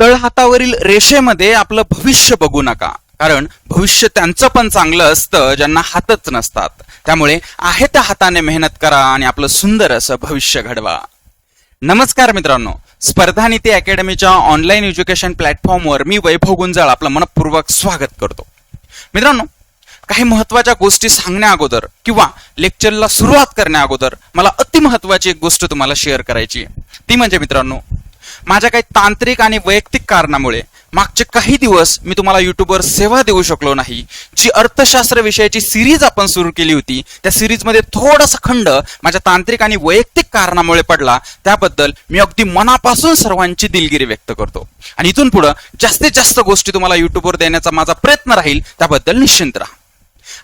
तळहातावरील रेषेमध्ये आपलं भविष्य बघू नका. कारण भविष्य त्यांचं पण चांगलं असतं ज्यांना हातच नसतात. त्यामुळे आहे त्या हाताने मेहनत करा आणि आपलं सुंदर असं भविष्य घडवा. नमस्कार मित्रांनो. स्पर्धा नीती अकॅडमीच्या ऑनलाईन एज्युकेशन प्लॅटफॉर्मवर मी वैभव गुंजाळ आपलं मनपूर्वक स्वागत करतो. मित्रांनो काही महत्त्वाच्या गोष्टी सांगण्या अगोदर किंवा लेक्चरला सुरुवात करण्या अगोदर मला अतिमहत्वाची एक गोष्ट तुम्हाला शेअर करायची आहे. ती म्हणजे मित्रांनो माझ्या काही तांत्रिक आणि वैयक्तिक कारणामुळे मागचे काही दिवस मी तुम्हाला युट्यूबवर सेवा देऊ शकलो नाही जी अर्थशास्त्र विषयाची सिरीज आपण सुरू केली होती त्या सिरीजमध्ये थोडासा खंड माझ्या तांत्रिक आणि वैयक्तिक कारणामुळे पडला त्याबद्दल मी अगदी मनापासून सर्वांची दिलगिरी व्यक्त करतो. आणि इथून पुढे जास्तीत जास्त गोष्टी तुम्हाला युट्यूबवर देण्याचा माझा प्रयत्न राहील त्याबद्दल निश्चिंत राहा.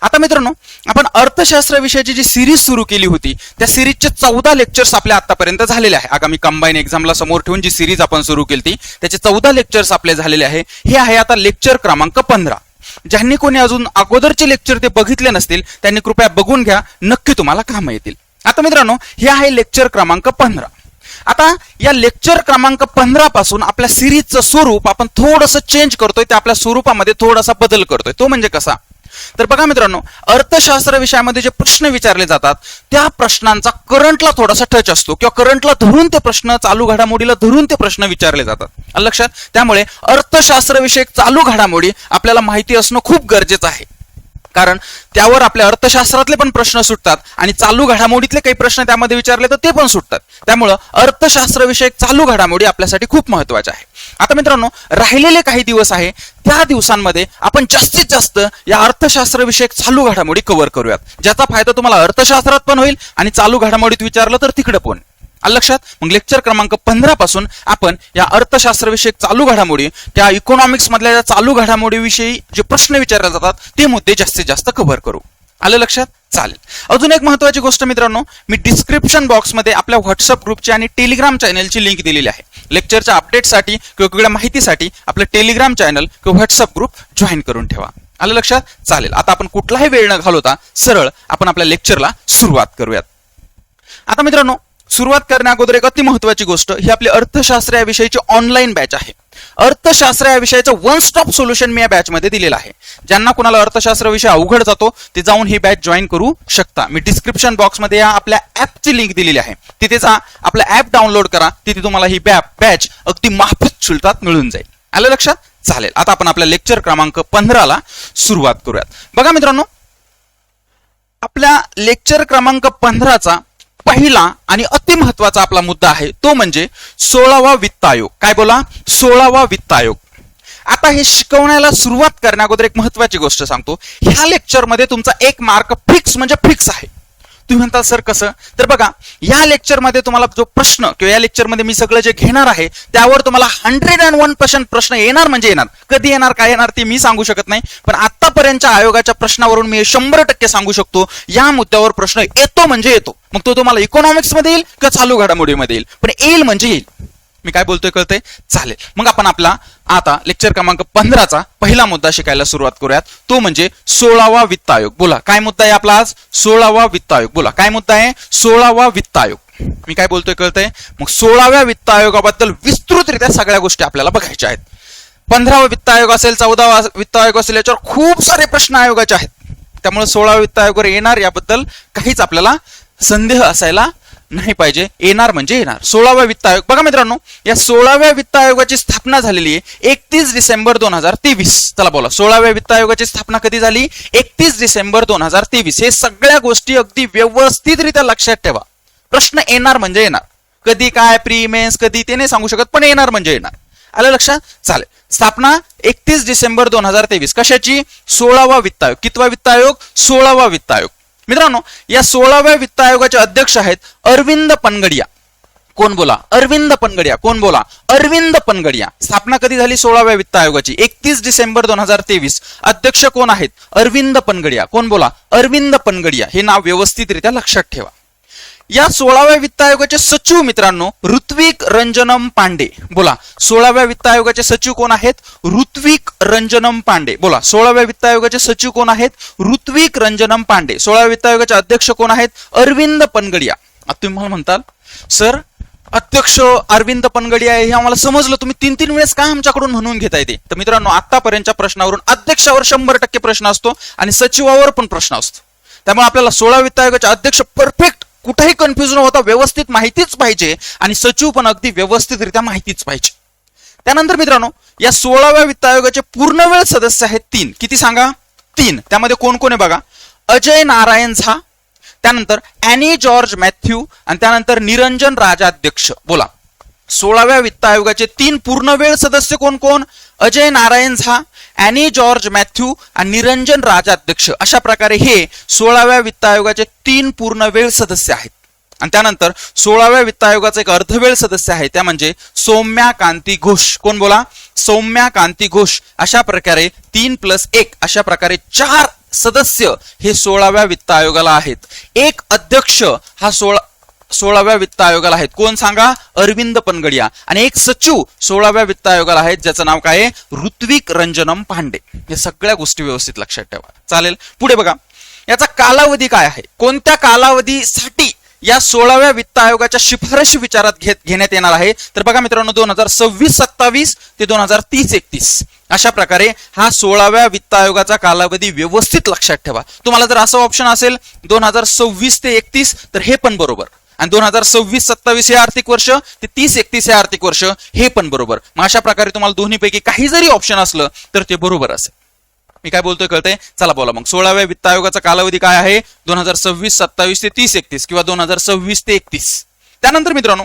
आता मित्रांनो आपण अर्थशास्त्राविषयाची जी सिरीज सुरू केली होती त्या सिरीजचे चौदा लेक्चर्स आपल्या आतापर्यंत झालेले आहे. आगामी कंबाईन एक्झामला समोर ठेवून जी सिरीज आपण सुरू केली त्याचे चौदा लेक्चर्स आपले झालेले आहे. हे आहे आता लेक्चर क्रमांक पंधरा. ज्यांनी कोणी अजून अगोदरचे लेक्चर ते बघितले नसतील त्यांनी कृपया बघून घ्या नक्की तुम्हाला कामं येतील. आता मित्रांनो हे आहे लेक्चर क्रमांक पंधरा. आता या लेक्चर क्रमांक पंधरा पासून आपल्या सिरीजचं स्वरूप आपण थोडंसं चेंज करतोय त्या आपल्या स्वरूपामध्ये थोडासा बदल करतोय. तो म्हणजे कसा? तर बघा मित्रांनो अर्थशास्त्र विषयामध्ये जे प्रश्न विचारले जातात त्या प्रश्नांचा करंटला थोडासा टच असतो किंवा करंटला धरून ते प्रश्न चालू घडामोडीला धरून ते प्रश्न विचारले जातात. लक्षात? त्यामुळे अर्थशास्त्र विषयक चालू घडामोडी आपल्याला माहिती असणं खूप गरजेचं आहे. कारण त्यावर आपल्या अर्थशास्त्रातले पण प्रश्न सुटतात आणि चालू घडामोडीतले काही प्रश्न त्यामध्ये विचारले तर ते पण सुटतात. त्यामुळं अर्थशास्त्र विषयक चालू घडामोडी आपल्यासाठी खूप महत्त्वाच्या आहे. आता मित्रांनो राहिलेले काही दिवस आहे त्या दिवसांमध्ये आपण जास्तीत जास्त या अर्थशास्त्र विषयक चालू घडामोडी कव्हर करूयात. ज्याचा फायदा तुम्हाला अर्थशास्त्रात पण होईल आणि चालू घडामोडीत विचारलं तर तिकडे पण. लक्षात? मग लेक्चर क्रमांक पंधरा पासून आपण या अर्थशास्त्र विषयक चालू घडामोडी त्या इकॉनॉमिक्स मधल्या चालू घडामोडीविषयी जे प्रश्न विचारले जातात ते मुद्दे जास्तीत जास्त कव्हर करू. आलं लक्षात? चालेल. अजून एक महत्वाची गोष्ट मित्रांनो मी डिस्क्रिप्शन बॉक्समध्ये आपल्या व्हॉट्सअप ग्रुपची आणि टेलिग्राम चॅनलची लिंक दिलेली आहे. लेक्चरच्या अपडेटसाठी किंवा वेगवेगळ्या माहितीसाठी आपलं टेलिग्राम चॅनल किंवा व्हॉट्सअप ग्रुप जॉईन करून ठेवा. आलं लक्षात? चालेल. आता आपण कुठलाही वेळ न घालवता सरळ आपण आपल्या लेक्चरला सुरुवात करूयात. आता मित्रांनो सुरुवात करण्याअगोदर एक अति महत्वाची गोष्ट ही आपली अर्थशास्त्र या विषयीची ऑनलाईन बॅच आहे. अर्थशास्त्र या विषयाचं वन स्टॉप सोल्युशन मी या बॅचमध्ये दिलेलं आहे. ज्यांना कुणाला अर्थशास्त्र विषय अवघड जातो ते जाऊन ही बॅच जॉईन करू शकता. मी डिस्क्रिप्शन बॉक्समध्ये या आपल्या ऍपची लिंक दिलेली आहे. तिथे जा आपला ऍप डाउनलोड करा. तिथे तुम्हाला ही बॅच अगदी माफत शुल्कात मिळून जाईल. आलं लक्षात? चालेल. आता आपण आपल्या लेक्चर क्रमांक पंधराला सुरुवात करूयात. बघा मित्रांनो आपल्या लेक्चर क्रमांक पंधराचा पहिला आणि अति महत्त्वाचा आपला मुद्दा आहे तो म्हणजे सोळावा वित्त आयोग. काय बोला? सोळावा वित्त आयोग. आता हे शिकवण्याला सुरुवात करण्या अगोदर एक महत्वाची गोष्ट सांगतो. ह्या लेक्चरमध्ये तुमचा एक मार्क फिक्स म्हणजे फिक्स आहे. तुम्ही म्हणता सर कसं? तर बघा या लेक्चरमध्ये तुम्हाला जो प्रश्न किंवा या लेक्चरमध्ये मी सगळं जे घेणार आहे त्यावर तुम्हाला हंड्रेड अँड वन पर्सेंट प्रश्न येणार म्हणजे येणार. कधी येणार काय येणार ते मी सांगू शकत नाही. पण आतापर्यंतच्या आयोगाच्या प्रश्नावरून मी शंभर टक्के सांगू शकतो या मुद्द्यावर प्रश्न येतो म्हणजे येतो. मग तो तुम्हाला इकॉनॉमिक्समध्ये येईल किंवा चालू घडामोडीमध्ये येईल? पण येईल म्हणजे येईल. मी काय बोलतोय कळतंय? चालेल. मग आपण आपला आता लेक्चर क्रमांक पंधराचा पहिला मुद्दा शिकायला सुरुवात करूयात. तो म्हणजे सोळावा वित्त आयोग. बोला काय मुद्दा आहे आपला आज? सोळावा वित्त आयोग. बोला काय मुद्दा आहे? सोळावा वित्त आयोग. मी काय बोलतोय कळतंय? मग सोळाव्या वित्त आयोगाबद्दल विस्तृतरित्या सगळ्या गोष्टी आपल्याला बघायच्या आहेत. पंधरावा वित्त आयोग असेल चौदावा वित्त आयोग असेल याच्यावर खूप सारे प्रश्न आयोगाचे आहेत. त्यामुळे सोळाव्या वित्त आयोगावर येणार याबद्दल काहीच आपल्याला संदेह असायला नाही पाहिजे येणार म्हणजे येणार. सोळाव्या वित्त आयोग बघा मित्रांनो या सोळाव्या वित्त आयोगाची स्थापना झालेली आहे एकतीस डिसेंबर दोन हजार तेवीस. चला बोला सोळाव्या वित्त आयोगाची स्थापना कधी झाली? एकतीस डिसेंबर दोन हजार तेवीस. हे सगळ्या गोष्टी अगदी व्यवस्थितरित्या लक्षात ठेवा. प्रश्न येणार म्हणजे येणार. कधी काय प्रीमेन्स कधी ते नाही सांगू शकत पण येणार म्हणजे येणार. आलं लक्षात? चालेल. स्थापना एकतीस डिसेंबर दोन हजार तेवीस. कशाची? सोळावा वित्त आयोग. कितवा वित्त आयोग? सोळावा वित्त आयोग. मित्रांनो या सोळाव्या वित्त आयोगाचे अध्यक्ष आहेत अरविंद पनगडिया. कोण बोला? अरविंद पनगडिया. कोण बोला? अरविंद पनगडिया. स्थापना कधी झाली सोळाव्या वित्त आयोगाची? एकतीस डिसेंबर दोन हजार तेवीस. अध्यक्ष कोण आहेत? अरविंद पनगडिया. कोण बोला? अरविंद पनगडिया. हे नाव व्यवस्थितरित्या लक्षात ठेवा. या सोळाव्या वित्त आयोगाचे सचिव मित्रांनो ऋत्विक रंजनम पांडे. बोला सोळाव्या वित्त आयोगाचे सचिव कोण आहेत? ऋत्विक रंजनम पांडे. बोला सोळाव्या वित्त आयोगाचे सचिव कोण आहेत? ऋत्विक रंजनम पांडे. सोळाव्या वित्त आयोगाचे अध्यक्ष कोण आहेत? अरविंद पनगडिया. आता तुम्ही मला म्हणताल सर अध्यक्ष अरविंद पनगडिया आहे हे आम्हाला समजलं. तुम्ही तीन तीन वेळेस काय आमच्याकडून म्हणून घेता येते तर मित्रांनो आतापर्यंतच्या प्रश्नावरून अध्यक्षावर शंभर टक्के प्रश्न असतो आणि सचिवावर पण प्रश्न असतो. त्यामुळे आपल्याला सोळा वित्त आयोगाचे अध्यक्ष परफेक्ट कुठेही कन्फ्युजन होता व्यवस्थित माहितीच पाहिजे आणि सचिव पण अगदी व्यवस्थितरित्या माहितीच पाहिजे. त्यानंतर मित्रांनो या सोळाव्या वित्त आयोगाचे पूर्ण वेळ सदस्य आहेत तीन. किती सांगा? तीन. त्यामध्ये कोण कोण आहे बघा? अजय नारायण झा त्यानंतर अॅनी जॉर्ज मॅथ्यू आणि त्यानंतर निरंजन राजाध्यक्ष. बोला. सोळाव्या वित्त आयोगाचे तीन पूर्ण वेळ सदस्य कोण कोण Ajay Narayan Jha Annie George Matthew आणि निरंजन राजाध्यक्ष. अशा प्रकारे हे सोळाव्या वित्त आयोगाचे तीन पूर्ण वेळ सदस्य आहेत. आणि त्यानंतर सोळाव्या वित्त आयोगाचा एक अर्धवेळ सदस्य आहे त्या म्हणजे सौम्या कांती घोष. कोण बोला? सौम्या कांती घोष. अशा प्रकारे तीन प्लस एक अशा प्रकारे चार सदस्य हे सोळाव्या वित्त आयोगाला आहेत. एक अध्यक्ष हा सोळा सोळाव्या वित्त आयोगाला आहेत. कोण सांगा? अरविंद पनगडिया. आणि एक सचिव सोळाव्या वित्त आयोगाला आहेत ज्याचं नाव काय आहे? ऋत्विक रंजनम पांडे. हे सगळ्या गोष्टी व्यवस्थित लक्षात ठेवा. चालेल? पुढे बघा. याचा कालावधी काय आहे? कोणत्या कालावधीसाठी या सोळाव्या वित्त आयोगाच्या शिफारशी विचारात घेत घेण्यात येणार आहे? तर बघा मित्रांनो दोन हजार सव्वीस सत्तावीस ते दोन हजार तीस एकतीस अशा प्रकारे हा सोळाव्या वित्त आयोगाचा कालावधी व्यवस्थित लक्षात ठेवा. तुम्हाला जर असं ऑप्शन असेल दोन हजार सव्वीस ते एकतीस तर हे पण बरोबर. आणि दोन हजार सव्वीस सत्तावीस हे आर्थिक वर्ष ते तीस एकतीस हे आर्थिक वर्ष हे पण बरोबर. मग अशा प्रकारे तुम्हाला दोन्हीपैकी काही जरी ऑप्शन असलं तर ते बरोबर असेल. मी काय बोलतोय कळतंय? चला बोला मग. सोळाव्या वित्त आयोगाचा कालावधी काय आहे? दोन हजार सव्वीस सत्तावीस ते तीस एकतीस किंवा दोन हजार सव्वीस ते एकतीस. त्यानंतर मित्रांनो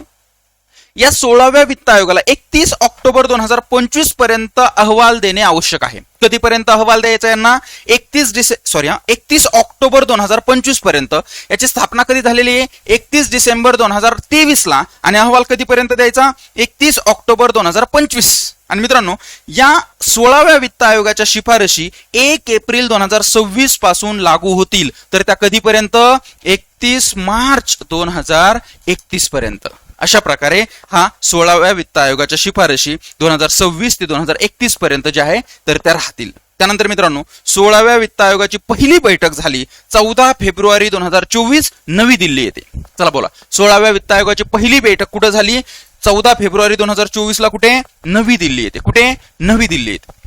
या सोळाव्या वित्त आयोगाला एकतीस ऑक्टोबर दोन हजार पंचवीसपर्यंत अहवाल देणे आवश्यक आहे. कधीपर्यंत अहवाल द्यायचा यांना? एकतीस डिसे सॉरी हा एकतीस ऑक्टोबर दोन हजार पंचवीसपर्यंत. याची स्थापना कधी झालेली आहे? एकतीस डिसेंबर दोन हजार तेवीस ला. आणि अहवाल कधीपर्यंत द्यायचा? एकतीस ऑक्टोबर दोन हजार पंचवीस. आणि मित्रांनो या सोळाव्या वित्त आयोगाच्या शिफारशी एक एप्रिल दोन हजार सव्वीसपासून लागू होतील. तर त्या कधीपर्यंत? एकतीस मार्च दोन हजार एकतीस पर्यंत. अशा प्रकारे हा सोळाव्या वित्त आयोगाच्या शिफारशी दोन हजार सव्वीस ते दोन हजार एकतीस पर्यंत ज्या आहे तर त्या राहतील. त्यानंतर मित्रांनो सोळाव्या वित्त आयोगाची पहिली बैठक झाली. चौदा फेब्रुवारी दोन हजार चोवीस नवी दिल्ली येथे. चला बोला. सोळाव्या वित्त आयोगाची पहिली बैठक कुठं झाली? चौदा फेब्रुवारी दोन हजार चोवीस ला कुठे? नवी दिल्ली येते कुठे? नवी दिल्ली येते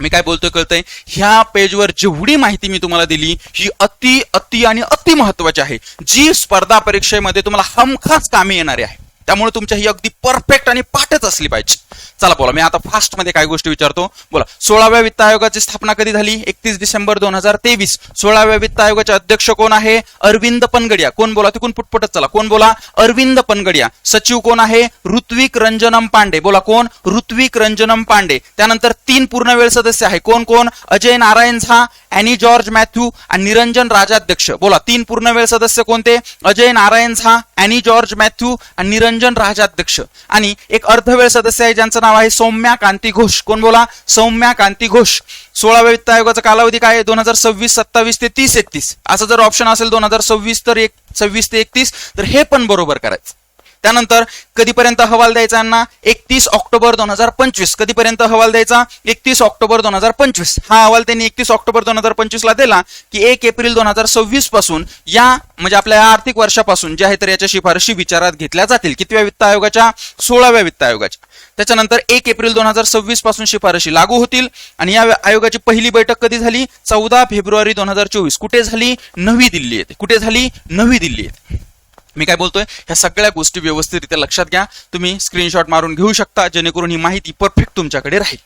मी काय बोलतोय कळतंय? ह्या पेजवर जेवढी माहिती मी तुम्हाला दिली ही अति अति आणि अति महत्वाची आहे. जी स्पर्धा परीक्षेमध्ये तुम्हाला हमखास कामी येणारी आहे. त्यामुळे तुमच्या ही अगदी परफेक्ट आणि पाठच असली पाहिजे. चला बोला. मी आता फास्टमध्ये काय गोष्टी विचारतो. बोला. सोळाव्या वित्त आयोगाची स्थापना कधी झाली? एकतीस डिसेंबर दोन हजार तेवीस. सोळाव्या वित्त आयोगाचे अध्यक्ष कोण आहे? अरविंद पनगडिया. कोण बोला? तिकून पुटपुटत चला. कोण बोला? अरविंद पनगडिया. सचिव कोण आहे? ऋत्विक रंजनम पांडे. बोला कोण? ऋत्विक रंजनम पांडे. त्यानंतर तीन पूर्ण वेळ सदस्य आहे. कोण कोण? Ajay Narayan Jha Annie George Matthew आणि निरंजन राजाध्यक्ष. बोला तीन पूर्ण वेळ सदस्य कोणते? Ajay Narayan Jha Annie George Matthew आणि निरंजन राजाध्यक्ष. आणि एक अर्धवेळ सदस्य आहे ज्यांचं नाव आहे सौम्या कांती घोष. कोण बोला? सौम्या कांती घोष. सोळाव्या वित्त आयोगाचा कालावधी काय आहे? दोन हजार सव्वीस सत्तावीस ते तीस एकतीस. असं जर ऑप्शन असेल दोन हजार सव्वीस तर एक सव्वीस ते एकतीस. तर हे पण बरोबर करायचं. त्यानंतर कधीपर्यंत अहवाल द्यायचा यांना एकतीस ऑक्टोबर दोन हजार पंचवीस. कधीपर्यंत अहवाल द्यायचा? एकतीस ऑक्टोबर दोन हजार पंचवीस. हा अहवाल त्यांनी एकतीस ऑक्टोबर दोन हजार पंचवीस ला दिला की एक एप्रिल दोन हजार सव्वीसपासून या म्हणजे आपल्या या आर्थिक वर्षापासून जे आहे तर याच्या शिफारशी विचारात घेतल्या जातील. कितव्या वित्त आयोगाच्या? सोळाव्या वित्त आयोगाच्या. त्याच्यानंतर एक एप्रिल दोन हजार सव्वीसपासून शिफारशी लागू होतील आणि या आयोगाची पहिली बैठक कधी झाली? चौदा फेब्रुवारी दोन हजार चोवीस. कुठे झाली? नवी दिल्ली येथे. कुठे झाली? नवी दिल्ली येथे. मी काय बोलतोय? ह्या सगळ्या गोष्टी व्यवस्थितरित्या लक्षात घ्या. तुम्ही स्क्रीनशॉट मारून घेऊ शकता जेणेकरून ही माहिती परफेक्ट तुमच्याकडे राहील.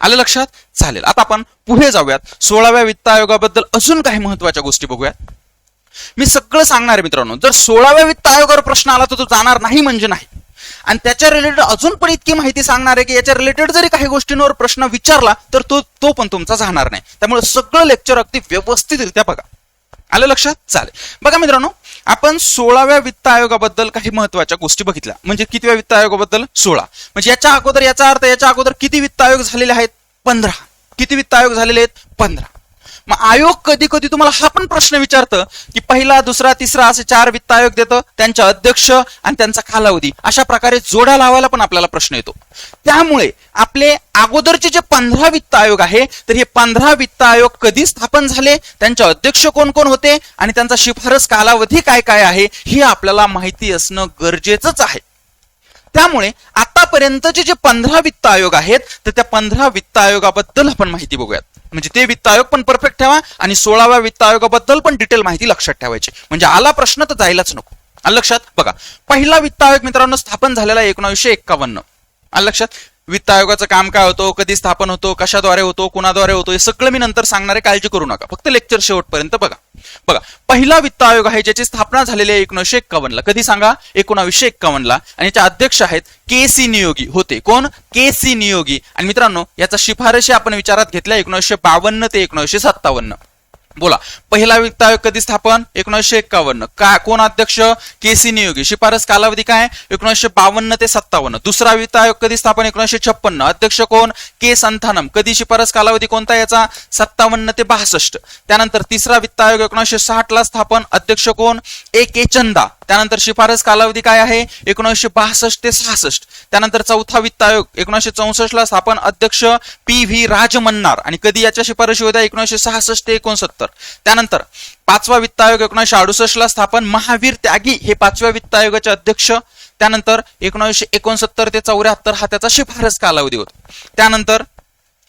आलं लक्षात? चालेल. आता आपण पुढे जाऊयात. सोळाव्या वित्त आयोगाबद्दल अजून काही महत्त्वाच्या गोष्टी बघूयात. मी सगळं सांगणार आहे मित्रांनो. जर सोळाव्या वित्त आयोगावर प्रश्न आला तर तो जाणार नाही म्हणजे नाही. आणि त्याच्या रिलेटेड अजून पण इतकी माहिती सांगणार आहे की याच्या रिलेटेड जरी काही गोष्टींवर प्रश्न विचारला तर तो तो पण तुमचा जाणार नाही. त्यामुळे सगळं लेक्चर अगदी व्यवस्थितरित्या बघा. आलं लक्षात? चालेल. बघा मित्रांनो आपण सोळाव्या वित्त आयोगाबद्दल काही महत्त्वाच्या गोष्टी बघितल्या. म्हणजे कितव्या वित्त आयोगाबद्दल? सोळा. म्हणजे याच्या अगोदर याचा अर्थ याच्या अगोदर किती वित्त आयोग झालेले आहेत? पंधरा. किती वित्त आयोग झालेले आहेत? पंधरा. मग आयोग कधी कधी तुम्हाला हा पण प्रश्न विचारतं की पहिला दुसरा तिसरा असे चार वित्त आयोग देतं त्यांच्या अध्यक्ष आणि त्यांचा कालावधी. अशा प्रकारे जोड्या लावायला पण आपल्याला प्रश्न येतो. त्यामुळे आपले अगोदरचे जे पंधरा वित्त आयोग आहे तर हे पंधरा वित्त आयोग कधी स्थापन झाले त्यांचे अध्यक्ष कोण कोण होते आणि त्यांचा शिफारस कालावधी काय काय आहे हे आपल्याला माहिती असणं गरजेचंच आहे. त्यामुळे आतापर्यंतचे जे पंधरा वित्त आयोग आहेत तर त्या पंधरा वित्त आयोगाबद्दल आपण माहिती बघूयात. म्हणजे ते वित्त आयोग पण परफेक्ट ठेवा आणि सोळाव्या वित्त आयोगाबद्दल पण डिटेल माहिती लक्षात ठेवायची. म्हणजे आला प्रश्न तर जायलाच नको. लक्षात? बघा पहिला वित्त आयोग मित्रांनो स्थापन झालेला आहे एकोणीसशे एक्कावन्न लक्षात? वित्त आयोगाचं काम काय होतं कधी स्थापन होतो कशाद्वारे होतो कुणाद्वारे होतो हे सगळं मी नंतर सांगणारे काळजी करू नका. फक्त लेक्चर शेवटपर्यंत बघा. बघा पहिला वित्त आयोग आहे ज्याची स्थापना झालेली आहे एकोणीसशे एक्कावन्नला कधी सांगा? एकोणावीसशे एक्कावन्नला आणि याचे अध्यक्ष आहेत के सी नियोगी. होते. कोण? K C Neogi. आणि मित्रांनो याचा शिफारशी आपण विचारात घेतल्या एकोणीसशे बावन्न ते एकोणीसशे सत्तावन्न. बोला. पहिला वित्त आयोग कधी स्थापन? एकोणीसशे एक्कावन्न काय कोण अध्यक्ष? K C Neogi. शिफारस कालावधी काय? एकोणीसशे बावन्न ते सत्तावन्न. दुसरा वित्त आयोग कधी स्थापन? एकोणीसशे छप्पन्न. अध्यक्ष कोण? के संथानम. कधी शिफारस कालावधी कोणता याचा? सत्तावन्न ते बासष्ट. त्यानंतर तिसरा वित्त आयोग एकोणीसशे साठ ला स्थापन. अध्यक्ष कोण? ए के चंदा. त्यानंतर शिफारस कालावधी काय आहे? एकोणीसशे बासष्ट ते सहासष्ट. त्यानंतर चौथा वित्त आयोग. एकोणीसशे चौसष्ट ला स्थापन अध्यक्ष पी व्ही राजमन्नार. आणि कधी याच्या शिफारशी होत्या? एकोणीसशे सहासष्ट ते एकोणसत्तर. त्यानंतर पाचवा वित्त आयोग एकोणीसशे अडुसष्ट ला स्थापन महावीर त्यागी हे पाचव्या वित्त आयोगाचे अध्यक्ष. त्यानंतर एकोणीसशे एकोणसत्तर ते चौऱ्याहत्तर हा त्याचा शिफारस कालावधी होता. त्यानंतर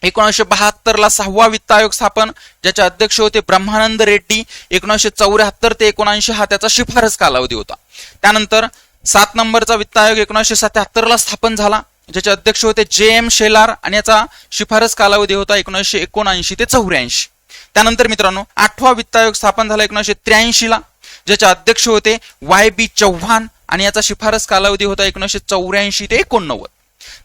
एकोणीसशे बहात्तर ला सहावा वित्त आयोग स्थापन ज्याचे अध्यक्ष होते ब्रह्मानंद रेड्डी. एकोणीसशे चौऱ्याहत्तर ते एकोणऐंशी हा त्याचा शिफारस कालावधी होता. त्यानंतर सात नंबरचा वित्त आयोग एकोणीसशे सत्याहत्तर ला स्थापन झाला ज्याचे अध्यक्ष होते जे एम शेलार आणि याचा शिफारस कालावधी होता एकोणीसशे एकोणऐंशी ते चौऱ्याऐंशी. त्यानंतर मित्रांनो आठवा वित्त आयोग स्थापन झाला एकोणीसशे त्र्याऐंशी ला ज्याचे अध्यक्ष होते वाय बी चव्हाण आणि याचा शिफारस कालावधी होता एकोणीसशे चौऱ्याऐंशी ते एकोणनव्वद.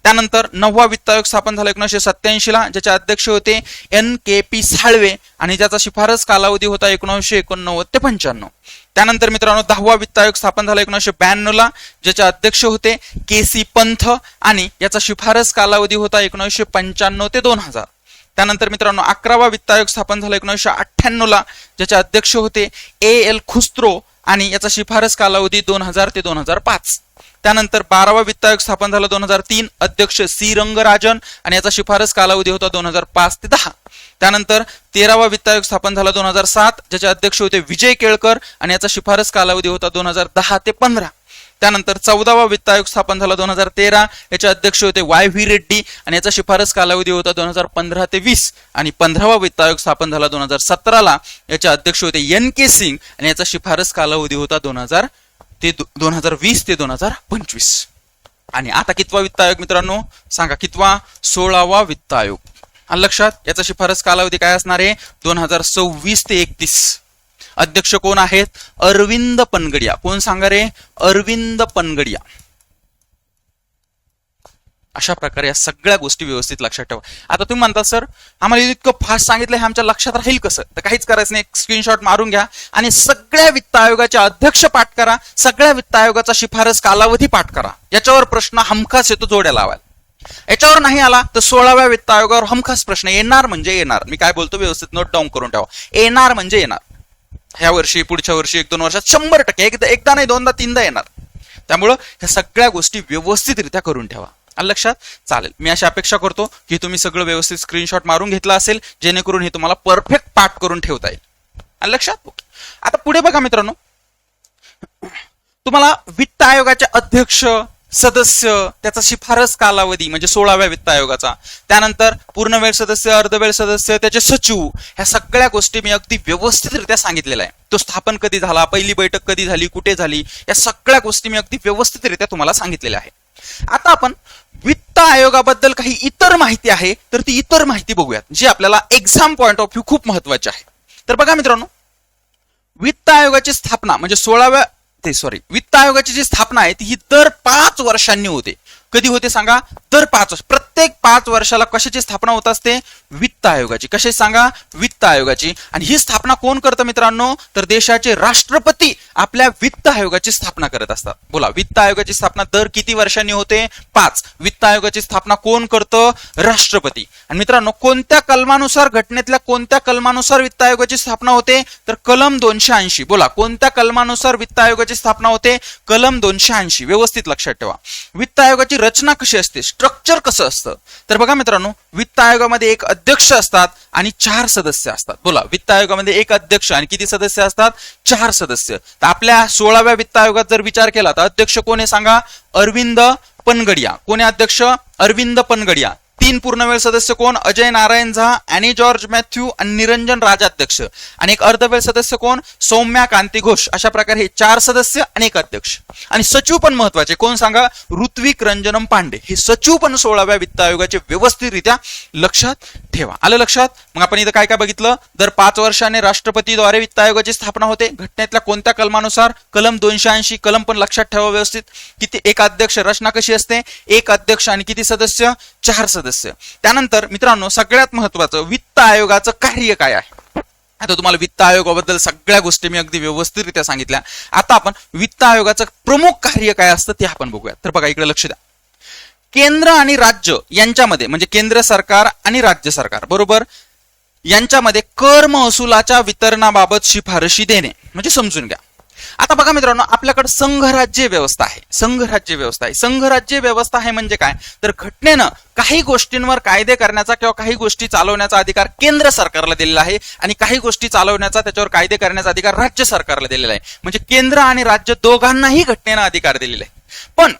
त्यानंतर नववा वित्त आयोग स्थापन झाला एकोणीसशे सत्याऐंशी ला ज्याचे अध्यक्ष होते एन के पी साळवे आणि ज्याचा शिफारस कालावधी होता एकोणीसशे एकोणनव्वद ते पंच्याण्णव. त्यानंतर मित्रांनो दहावा वित्त आयोग स्थापन झाला एकोणीसशे ब्याण्णव ला ज्याचे अध्यक्ष होते के सी पंथ आणि याचा शिफारस कालावधी होता एकोणीसशे पंच्याण्णव ते दोन हजार. त्यानंतर मित्रांनो अकरावा वित्त आयोग स्थापन झाला एकोणीसशे अठ्ठ्याण्णव ला ज्याचे अध्यक्ष होते ए एल खुस्त्रो आणि याचा शिफारस कालावधी दोन हजार ते दोन हजार पाच. त्यानंतर बारावा वित्त आयोग स्थापन झाला दोन हजार तीन अध्यक्ष सी रंगराजन आणि याचा शिफारस कालावधी होता दोन हजार पाच ते दहा. त्यानंतर तेरावा वित्त आयोग स्थापन झाला दोन हजार सात ज्याचे अध्यक्ष होते विजय केळकर आणि याचा शिफारस कालावधी होता दोन हजार दहा ते पंधरा. त्यानंतर चौदावा वित्त आयोग स्थापन झाला दोन हजार तेरा याचे अध्यक्ष होते वाय व्ही रेड्डी आणि याचा शिफारस कालावधी होता दोन हजार पंधरा ते वीस. आणि पंधरावा वित्त आयोग स्थापन झाला दोन हजार सतराला याचे अध्यक्ष होते एन के सिंग आणि याचा शिफारस कालावधी होता दोन हजार ते दोन हजार वीस ते दोन हजार पंचवीस. आणि आता कितवा वित्त आयोग मित्रांनो? सांगा कितवा? सोळावा वित्त आयोग. आणि लक्षात याचा शिफारस कालावधी काय असणार आहे? दोन हजार सव्वीस ते एकतीस. अध्यक्ष कोण आहेत? अरविंद पनगडिया. कोण सांगा रे? अरविंद पनगडिया. अशा प्रकारे या सगळ्या गोष्टी व्यवस्थित लक्षात ठेवा. आता तुम्ही म्हणता सर आम्हाला इतकं फास्ट सांगितलं हे आमच्या लक्षात राहील कसं? तर काहीच करायचं नाही. स्क्रीनशॉट मारून घ्या आणि सगळ्या वित्त आयोगाचे अध्यक्ष पाठ करा. सगळ्या वित्त आयोगाचा शिफारस कालावधी पाठ करा. याच्यावर प्रश्न हमखास येतो जोड्या लावायला. याच्यावर नाही आला तर सोळाव्या वित्त आयोगावर हमखास प्रश्न येणार म्हणजे येणार. मी काय बोलतो व्यवस्थित नोट डाऊन करून ठेवा. येणार म्हणजे येणार. ह्या वर्षी पुढच्या वर्षी एक दोन वर्षात शंभर टक्के एकदा एकदा नाही दोनदा तीनदा येणार. त्यामुळं ह्या सगळ्या गोष्टी व्यवस्थितरित्या करून ठेवा. आलं लक्षात चालेल. मी अशी अपेक्षा करतो की तुम्ही सगळं व्यवस्थित स्क्रीनशॉट मारून घेतला असेल जेणेकरून हे तुम्हाला परफेक्ट पाठ करून ठेवता येईल. आलं लक्षात ओके. आता पुढे बघा मित्रांनो. तुम्हाला वित्त आयोगाचे अध्यक्ष सदस्य त्याचा शिफारस कालावधी म्हणजे सोळाव्या वित्त आयोगाचा. त्यानंतर पूर्णवेळ सदस्य अर्धवेळ सदस्य त्याचे सचिव ह्या सगळ्या गोष्टी मी अगदी व्यवस्थितरित्या सांगितलेल्या आहे तो स्थापन कधी झाला पहिली बैठक कधी झाली कुठे झाली या सगळ्या गोष्टी मी अगदी व्यवस्थितरित्या तुम्हाला सांगितलेल्या आहे आता आपण वित्त आयोगाबद्दल काही इतर माहिती आहे तर ती इतर माहिती बघूयात जी आपल्याला एक्झाम पॉईंट ऑफ व्ह्यू खूप महत्वाची आहे. तर बघा मित्रांनो वित्त आयोगाची स्थापना म्हणजे सोळाव्या ते सॉरी वित्त आयोगाची जी स्थापना आहे ती ही दर पाच वर्षांनी होते. कधी होते सांगा? दर पाच वर्ष. प्रत्येक पाच वर्षाला कशाची स्थापना होत असते? वित्त आयोगाची. कशाची सांगा? वित्त आयोगाची. आणि ही स्थापना कोण करतं मित्रांनो? तर देशाचे राष्ट्रपती आपल्या वित्त आयोगाची स्थापना करत असतात. बोला वित्त आयोगाची स्थापना दर किती वर्षांनी होते? पाच. वित्त आयोगाची स्थापना कोण करतं? राष्ट्रपती. आणि मित्रांनो कोणत्या कलमानुसार घटनेतल्या कोणत्या कलमानुसार वित्त आयोगाची स्थापना होते? तर कलम दोनशे ऐंशी. बोला कोणत्या कलमानुसार वित्त आयोगाची स्थापना होते? कलम दोनशे ऐंशी. व्यवस्थित लक्षात ठेवा. वित्त आयोगाची रचना कशी असते? स्ट्रक्चर कसं असतं? तर बघा मित्रांनो वित्त आयोगामध्ये एक अध्यक्ष असतात आणि चार सदस्य असतात. बोला वित्त आयोगामध्ये एक अध्यक्ष आणि किती सदस्य असतात? चार सदस्य. तर आपल्या सोळाव्या वित्त आयोगात जर विचार केला तर अध्यक्ष कोण आहे सांगा? अरविंद पनगडिया. कोण आहे अध्यक्ष? अरविंद पनगडिया. तीन पूर्णवेळ सदस्य कोण? Ajay Narayan Jha Annie George Matthew आणि निरंजन राजाध्यक्ष. आणि एक अर्धवेळ सदस्य कोण? सौम्या कांती घोष. अशा प्रकारे हे चार सदस्य आणि एक अध्यक्ष. आणि सचिव पण महत्त्वाचे. कोण सांगा? ऋत्विक रंजनम पांडे. हे सचिव पण सोळाव्या वित्त आयोगाचे व्यवस्थितरित्या लक्षात ठेवा. आलं लक्षात? मग आपण इथं काय काय बघितलं? दर पाच वर्षाने राष्ट्रपतीद्वारे वित्त आयोगाची स्थापना होते. घटनेतल्या कोणत्या कलमानुसार? कलम दोनशे ऐंशी कलम पण लक्षात ठेवा व्यवस्थित. किती एक अध्यक्ष रचना कशी असते? एक अध्यक्ष आणि किती सदस्य? चार सदस्य. त्यानंतर मित्रांनो सगळ्यात महत्वाचं वित्त आयोगाचं कार्य काय आहे? आता तुम्हाला वित्त आयोगाबद्दल सगळ्या गोष्टी मी अगदी व्यवस्थितरित्या सांगितल्या. आता आपण वित्त आयोगाचं प्रमुख कार्य काय असतं ते आपण बघूया. तर बघा इकडे लक्ष द्या. केंद्र आणि राज्य यांच्यामध्ये म्हणजे केंद्र सरकार आणि राज्य सरकार बरोबर? यांच्यामध्ये कर महसुलाच्या वितरणाबाबत शिफारशी देणे म्हणजे समजून घ्या. आता बघा मित्रांनो आपल्याकडे संघराज्य व्यवस्था आहे. संघराज्य व्यवस्था आहे. संघराज्य व्यवस्था आहे म्हणजे काय? तर घटनेनं काही गोष्टींवर कायदे करण्याचा किंवा काही गोष्टी चालवण्याचा अधिकार केंद्र सरकारला दिलेला आहे आणि काही गोष्टी चालवण्याचा त्याच्यावर कायदे करण्याचा अधिकार राज्य सरकारला दिलेला आहे. म्हणजे केंद्र आणि राज्य दोघांनाही घटनेनं अधिकार दिलेला आहे पण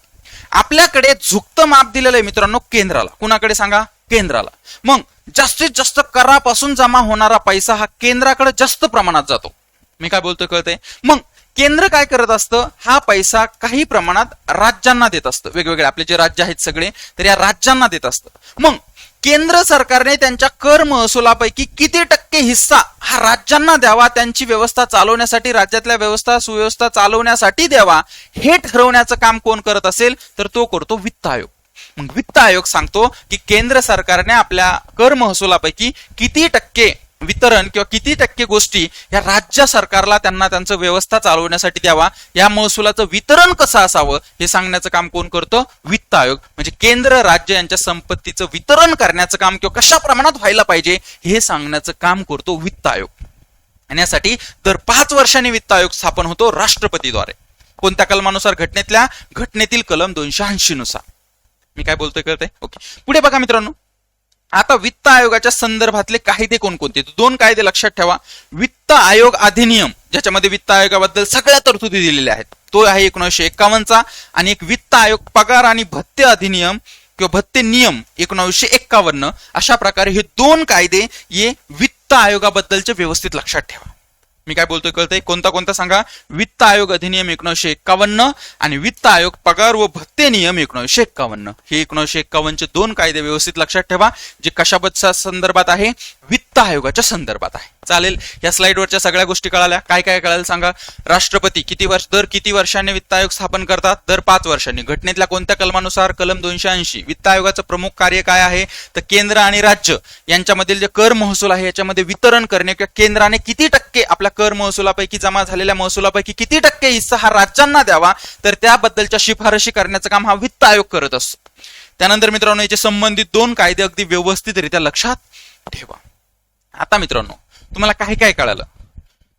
आपल्याकडे झुकतं माप दिलेलं आहे मित्रांनो केंद्राला. कुणाकडे सांगा? केंद्राला. मग जास्तीत जास्त करापासून जमा होणारा पैसा हा केंद्राकडे जास्त प्रमाणात जातो. मी काय बोलतोय कळते मग केंद्र काय करत असतं? हा पैसा काही प्रमाणात राज्यांना देत असतं. वेगवेगळे आपले जे राज्य आहेत सगळे तर या राज्यांना देत असतं. मग केंद्र सरकारने त्यांच्या कर महसुलापैकी किती टक्के हिस्सा हा राज्यांना द्यावा त्यांची व्यवस्था चालवण्यासाठी राज्यातल्या व्यवस्था सुव्यवस्था चालवण्यासाठी द्यावा हे ठरवण्याचं काम कोण करत असेल? तर तो करतो वित्त आयोग. मग वित्त आयोग सांगतो की केंद्र सरकारने आपल्या कर महसुलापैकी किती टक्के वितरण किंवा किती टक्के गोष्टी या राज्य सरकारला त्यांना त्यांचं व्यवस्था चालवण्यासाठी द्यावा या महसुलाचं वितरण कसं असावं हे सांगण्याचं काम कोण करतं? वित्त आयोग. म्हणजे केंद्र राज्य यांच्या संपत्तीचं वितरण करण्याचं काम किंवा कशा प्रमाणात व्हायला पाहिजे हे सांगण्याचं काम करतो वित्त आयोग. आणि यासाठी दर पाच वर्षांनी वित्त आयोग स्थापन होतो राष्ट्रपतीद्वारे. कोणत्या कलमानुसार? घटनेतल्या घटनेतील कलम दोनशे ऐंशी नुसार मी काय बोलतोय करते ओके. पुढे बघा मित्रांनो. आता वित्त आयोगाच्या संदर्भातले कायदे कोणकोणते? दोन कायदे लक्षात ठेवा. वित्त आयोग अधिनियम ज्याच्यामध्ये वित्त आयोगाबद्दल सगळ्या तरतुदी दिलेल्या आहेत तो आहे एकोणीसशे एक्कावन्नचा आणि एक वित्त आयोग पगार आणि भत्ते अधिनियम किंवा भत्ते नियम एकोणीसशे एक्कावन्न अशा प्रकारे हे दोन कायदे हे वित्त आयोगाबद्दलचे व्यवस्थित लक्षात ठेवा. मी काय बोलतोय कळतंय? कोणता कोणता सांगा? वित्त आयोग अधिनियम एकोणीसशे एक्कावन्न आणि वित्त आयोग पगार व भत्ते नियम एकोणीसशे एक्कावन्न. हे एकोणीसशे एक्कावन्नचे दोन कायदे व्यवस्थित लक्षात ठेवा जे कशाबद्दल संदर्भात आहे? वित्त आयोगाच्या संदर्भात आहे. चालेल. या स्लाइडवरच्या सगळ्या गोष्टी कळाल्या. काय काय कळायला सांगा. राष्ट्रपती किती वर्ष दर किती वर्षांनी वित्त आयोग स्थापन करतात? दर पाच वर्षांनी. घटनेतल्या कोणत्या कलमानुसार? कलम दोनशे ऐंशी. वित्त आयोगाचं प्रमुख कार्य काय आहे? तर केंद्र आणि राज्य यांच्यामधील जे कर महसूल आहे याच्यामध्ये वितरण करणे किंवा केंद्राने किती टक्के आपल्या कर महसुलापैकी जमा झालेल्या महसुलापैकी किती टक्के हिस्सा हा राज्यांना द्यावा? तर त्याबद्दलच्या शिफारशी करण्याचं काम हा वित्त आयोग करत असतो. त्यानंतर मित्रांनो याचे संबंधित दोन कायदे अगदी व्यवस्थितरित्या लक्षात ठेवा. आता मित्रांनो तुम्हाला काय काय कळालं?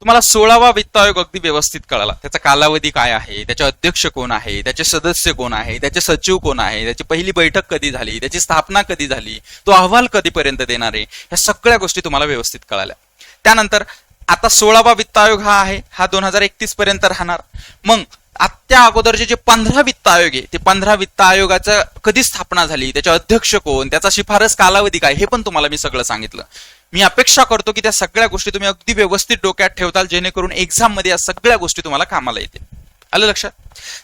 तुम्हाला सोळावा वित्त आयोग अगदी व्यवस्थित कळाला. त्याचा कालावधी काय आहे? त्याचे अध्यक्ष कोण आहे? त्याचे सदस्य कोण आहे? त्याचे सचिव कोण आहे? त्याची पहिली बैठक कधी झाली? त्याची स्थापना कधी झाली? तो अहवाल कधीपर्यंत देणार आहे? ह्या सगळ्या गोष्टी तुम्हाला व्यवस्थित कळाल्या. त्यानंतर आता सोळावा वित्त आयोग हा आहे हा दोन हजार एकतीस पर्यंत राहणार. मग आत्या अगोदरचे जे पंधरा वित्त आयोग आहे ते पंधरा वित्त आयोगाचं कधी स्थापना झाली त्याचे अध्यक्ष कोण त्याचा शिफारस कालावधी काय हे पण तुम्हाला मी सगळं सांगितलं. मी अपेक्षा करतो की त्या सगळ्या गोष्टी तुम्ही अगदी व्यवस्थित डोक्यात ठेवताल जेणेकरून एक्झाममध्ये या सगळ्या गोष्टी तुम्हाला कामाला येतील. आलं लक्षात?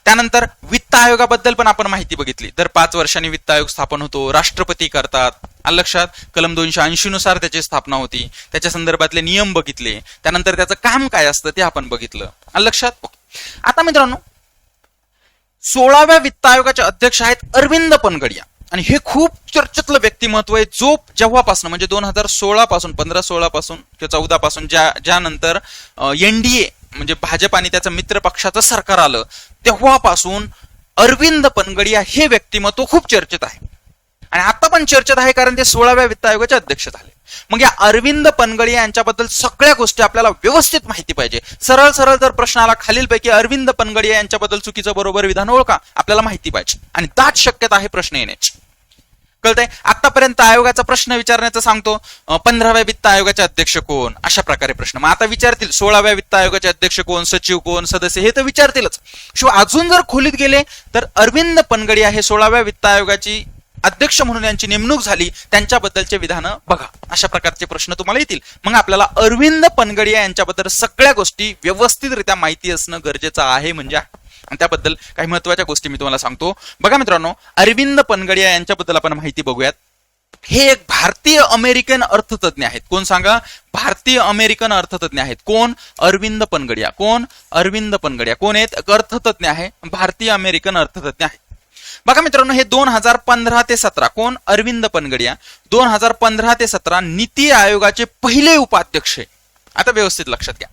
त्यानंतर वित्त आयोगाबद्दल पण आपण माहिती बघितली. दर पाच वर्षांनी वित्त आयोग स्थापन होतो राष्ट्रपती करतात. आलं लक्षात? कलम दोनशे ऐंशी नुसार त्याची स्थापना होती. त्याच्या संदर्भातले नियम बघितले. त्यानंतर त्याचं काम काय असतं ते आपण बघितलं. आलं लक्षात? आता मित्रांनो सोळाव्या वित्त आयोगाचे अध्यक्ष आहेत अरविंद पनगडिया. आणि हे खूप चर्चेतलं व्यक्तिमत्व आहे. जो जेव्हापासून म्हणजे दोन हजार सोळा पासून पंधरा सोळा पासून किंवा चौदा पासून ज्या ज्यानंतर एनडीए म्हणजे भाजप आणि त्याचं मित्र पक्षाचं सरकार आलं तेव्हापासून अरविंद पनगडिया हे व्यक्तिमत्व खूप चर्चेत आहे. आणि आता पण चर्चेत आहे कारण ते सोळाव्या वित्त आयोगाचे अध्यक्ष झाले. मग या अरविंद पनगडिया यांच्याबद्दल सगळ्या गोष्टी आपल्याला व्यवस्थित माहिती पाहिजे. सरळ सरळ जर प्रश्न आला खालीलपैकी अरविंद पनगडिया यांच्याबद्दल चुकीचं बरोबर विधान ओळखा आपल्याला माहिती पाहिजे. आणि दाट शक्यता आहे प्रश्न येण्याची. कळतंय? आतापर्यंत आयोगाचा प्रश्न विचारण्याचा सांगतो. पंधराव्या वित्त आयोगाचे अध्यक्ष कोण? अशा प्रकारे प्रश्न. मग आता विचारतील सोळाव्या वित्त आयोगाचे अध्यक्ष कोण सचिव कोण सदस्य हे तर विचारतीलच. शिवाय अजून जर खोलीत गेले तर अरविंद पनगडिया हे सोळाव्या वित्त आयोगाची अध्यक्ष म्हणून यांची नेमणूक झाली. त्यांच्याबद्दलचे विधानं बघा. अशा प्रकारचे प्रश्न तुम्हाला येतील. मग आपल्याला अरविंद पनगडिया यांच्याबद्दल सगळ्या गोष्टी व्यवस्थितरित्या माहिती असणं गरजेचं आहे म्हणजे आणि त्याबद्दल काही महत्त्वाच्या गोष्टी मी तुम्हाला सांगतो. बघा मित्रांनो अरविंद पनगडिया यांच्याबद्दल आपण माहिती बघूयात. हे एक भारतीय अमेरिकन अर्थतज्ञ आहेत. कोण सांगा? भारतीय अमेरिकन अर्थतज्ञ आहेत. कोण? अरविंद पनगडिया. कोण? अरविंद पनगडिया. कोण आहेत? अर्थतज्ञ आहे. भारतीय अमेरिकन अर्थतज्ञ आहे. बघा मित्रांनो हे दोन हजार पंधरा ते सतरा. कोण? अरविंद पनगडिया. दोन हजार पंधरा ते सतरा नीती आयोगाचे पहिले उपाध्यक्ष आहे. आता व्यवस्थित लक्षात घ्या.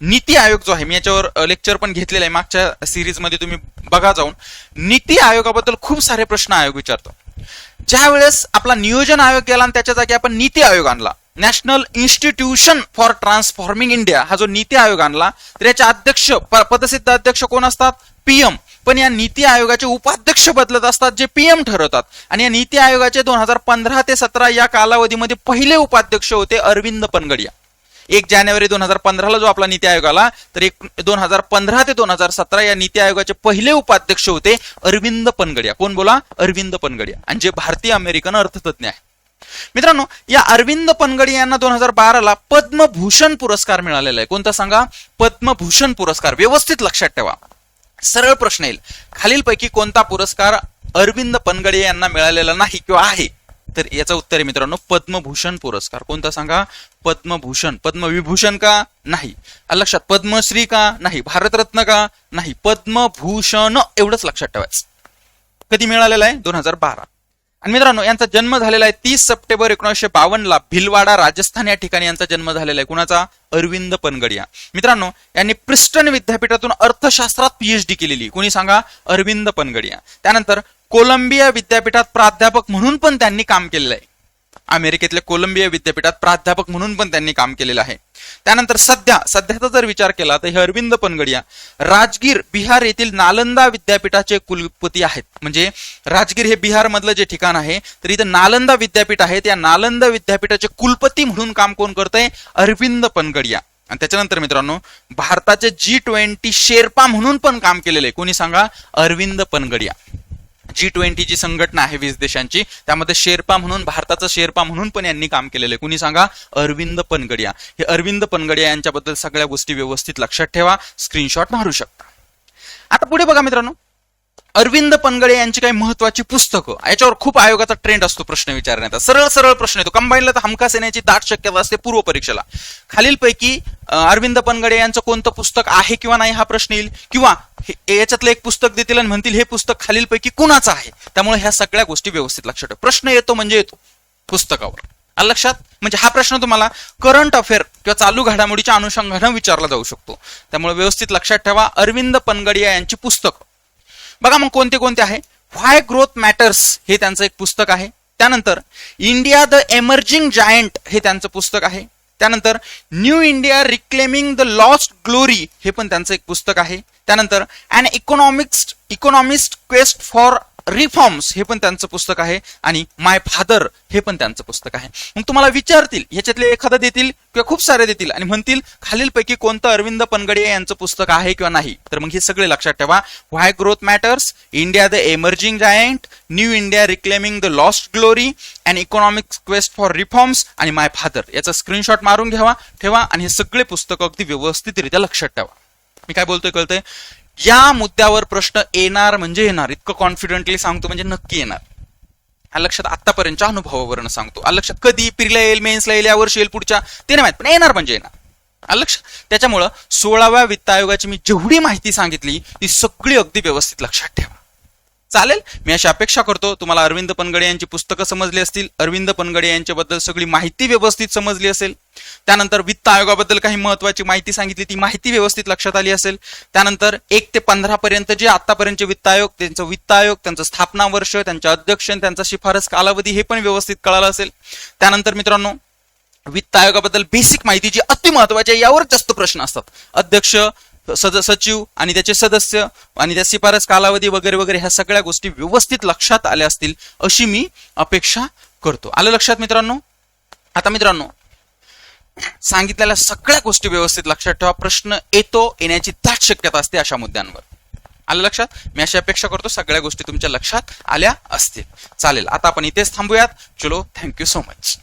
नीती आयोग जो आहे मी याच्यावर लेक्चर पण घेतलेलं आहे. मागच्या सिरीजमध्ये तुम्ही बघा जाऊन. नीती आयोगाबद्दल खूप सारे प्रश्न आयोग विचारतो. ज्या वेळेस आपला नियोजन आयोग गेला आणि त्याच्या जागी आपण नीती आयोग आणला. National institution for transforming India हा जो नीती आयोग आणला तर याचे अध्यक्ष पदसिद्ध अध्यक्ष कोण असतात? पीएम पण या नीती आयोगाचे उपाध्यक्ष बदलत असतात जे पीएम ठरवतात. आणि या नीती आयोगाचे दोन हजार पंधरा ते सतरा या कालावधीमध्ये पहिले उपाध्यक्ष होते अरविंद पनगडिया. एक जानेवारी दोन हजार पंधराला जो आपला नीती आयोग आला तर एक दोन हजार पंधरा ते दोन हजार सतरा या नीती आयोगाचे पहिले उपाध्यक्ष होते अरविंद पनगडिया. कोण बोला? अरविंद पनगडिया. आणि जे भारतीय अमेरिकन अर्थतज्ञ आहे. मित्रांनो या अरविंद पनगडिया यांना दोन हजार बाराला पद्मभूषण पुरस्कार मिळालेला आहे. कोणता सांगा? पद्मभूषण पुरस्कार. व्यवस्थित लक्षात ठेवा. सरळ प्रश्न येईल. खालीलपैकी कोणता पुरस्कार अरविंद पनगडिया यांना मिळालेला नाही किंवा आहे? तर याचं उत्तर आहे मित्रांनो पद्मभूषण पुरस्कार. कोणता सांगा? पद्मभूषण. पद्मविभूषण का? नाही. लक्षात. पद्मश्री का? नाही. भारतरत्न का? नाही. पद्मभूषण. एवढंच लक्षात ठेवायचं. कधी मिळालेला आहे? दोन हजार बारा. आणि मित्रांनो यांचा जन्म झालेला आहे तीस सप्टेंबर एकोणीसशे बावन्नला. भिलवाडा राजस्थान या ठिकाणी यांचा जन्म झालेला आहे. कुणाचा? अरविंद पनगडिया. मित्रांनो यांनी प्रिस्टन विद्यापीठातून अर्थशास्त्रात पीएचडी केलेली कुणी सांगा? अरविंद पनगडिया. त्यानंतर कोलंबिया विद्यापीठात प्राध्यापक म्हणून पण त्यांनी काम केलेलं आहे. अमेरिकेतल्या कोलंबिया विद्यापीठात प्राध्यापक म्हणून पण त्यांनी काम केलेलं आहे. त्यानंतर सध्या सध्याचा जर विचार केला तर हे अरविंद पनगडिया राजगीर बिहार येथील नालंदा विद्यापीठाचे कुलपती आहेत. म्हणजे राजगीर हे बिहार मधलं जे ठिकाण आहे तर इथं नालंदा विद्यापीठ आहे. त्या नालंदा विद्यापीठाचे कुलपती म्हणून काम कोण करतंय? अरविंद पनगडिया. आणि त्याच्यानंतर मित्रांनो भारताचे जी ट्वेंटी शेर्पा म्हणून पण काम केलेले कोणी सांगा? Arvind Panagariya. G twenty G संघटना आहे वीस देशांची. त्यामध्ये शेर्पा म्हणून भारताचा शेर्पा म्हणून पण यांनी काम केलेलं आहे. कुणी सांगा? अरविंद पनगडिया. हे अरविंद पनगडिया यांच्याबद्दल सगळ्या गोष्टी व्यवस्थित लक्षात ठेवा. स्क्रीनशॉट मारू शकता. आता पुढे बघा मित्रांनो. अरविंद पनगळे यांची काही महत्वाची पुस्तकं. याच्यावर खूप आयोगाचा ट्रेंड असतो प्रश्न विचारण्याचा. सरळ सरळ प्रश्न येतो. कंबाईनला तर हमखास येण्याची दाट शक्यता असते पूर्व परीक्षेला. खालीलपैकी अरविंद पनगडे यांचं कोणतं पुस्तक आहे किंवा नाही हा प्रश्न येईल? किंवा याच्यातलं एक पुस्तक देतील आणि म्हणतील हे पुस्तक खालीलपैकी कुणाचं आहे? त्यामुळे ह्या सगळ्या गोष्टी व्यवस्थित लक्षात ठेवा. प्रश्न येतो म्हणजे येतो. पुस्तकावर. आलं लक्षात? म्हणजे हा प्रश्न तुम्हाला करंट अफेअर किंवा चालू घडामोडीच्या अनुषंगानं विचारला जाऊ शकतो. त्यामुळे व्यवस्थित लक्षात ठेवा. अरविंद पनगडिया यांची पुस्तकं. बघा मग कोणते कोणते आहे? व्हाय ग्रोथ मॅटर्स हे त्यांचं एक पुस्तक आहे. त्यानंतर इंडिया द एमर्जिंग जायंट हे त्यांचं पुस्तक आहे. त्यानंतर new India reclaiming the lost glory हे पण त्यांचं एक पुस्तक आहे. त्यानंतर an economics economist quest for reforms हे पण त्यांचं पुस्तक आहे आणि माय फादर हे पण त्यांचं पुस्तक आहे. मग तुम्हाला विचारतील ह्याच्यातले एखादं देतील किंवा खूप सारे देतील आणि म्हणतील खालीलपैकी कोणतं अरविंद पनगडिया यांचं पुस्तक आहे किंवा नाही? तर मग हे सगळे लक्षात ठेवा. Why growth matters India the emerging giant new India reclaiming the lost glory and economic quest for reforms आणि माय फादर याचा स्क्रीनशॉट मारून घ्यावा ठेवा आणि हे सगळे पुस्तकं अगदी व्यवस्थितरित्या लक्षात ठेवा. मी काय बोलतोय कळतंय? या मुद्द्यावर प्रश्न येणार म्हणजे येणार. इतकं कॉन्फिडेंटली सांगतो म्हणजे नक्की येणार. हा लक्षात आतापर्यंतच्या अनुभवावरून सांगतो. हा लक्षात कधी पिरला येईल मेन्सला येईल यावर्षी येईल पुढच्या ते नाही माहीत पण येणार म्हणजे येणार. लक्ष त्याच्यामुळं सोळाव्या वित्त आयोगाची मी जेवढी माहिती सांगितली ती सगळी अगदी व्यवस्थित लक्षात ठेवा. चालेल? मी अशी अपेक्षा करतो तुम्हाला अरविंद पनगडे यांची पुस्तकं समजली असतील. अरविंद पनगडे यांच्याबद्दल सगळी माहिती व्यवस्थित समजली असेल. त्यानंतर वित्त आयोगाबद्दल काही महत्वाची माहिती सांगितली ती माहिती व्यवस्थित लक्षात आली असेल. त्यानंतर एक ते पंधरा पर्यंत जे आतापर्यंतचे वित्त आयोग त्यांचं वित्त आयोग त्यांचं स्थापना वर्ष त्यांच्या अध्यक्ष त्यांचा शिफारस कालावधी हे पण व्यवस्थित कळालं असेल. त्यानंतर मित्रांनो वित्त आयोगाबद्दल बेसिक माहिती जी अति महत्वाची आहे यावर जास्त प्रश्न असतात. अध्यक्ष सद सचिव आणि त्याचे सदस्य आणि त्या शिफारस कालावधी वगैरे वगैरे ह्या सगळ्या गोष्टी व्यवस्थित लक्षात आल्या असतील अशी मी अपेक्षा करतो. आलं लक्षात मित्रांनो? आता मित्रांनो सांगितलेल्या सगळ्या गोष्टी व्यवस्थित लक्षात ठेवा. प्रश्न येतो येण्याची दाट शक्यता असते अशा मुद्द्यांवर. आलं लक्षात? मी अशी अपेक्षा करतो सगळ्या गोष्टी तुमच्या लक्षात आल्या असतील. चालेल आता आपण इथेच थांबूयात. चलो थँक्यू सो मच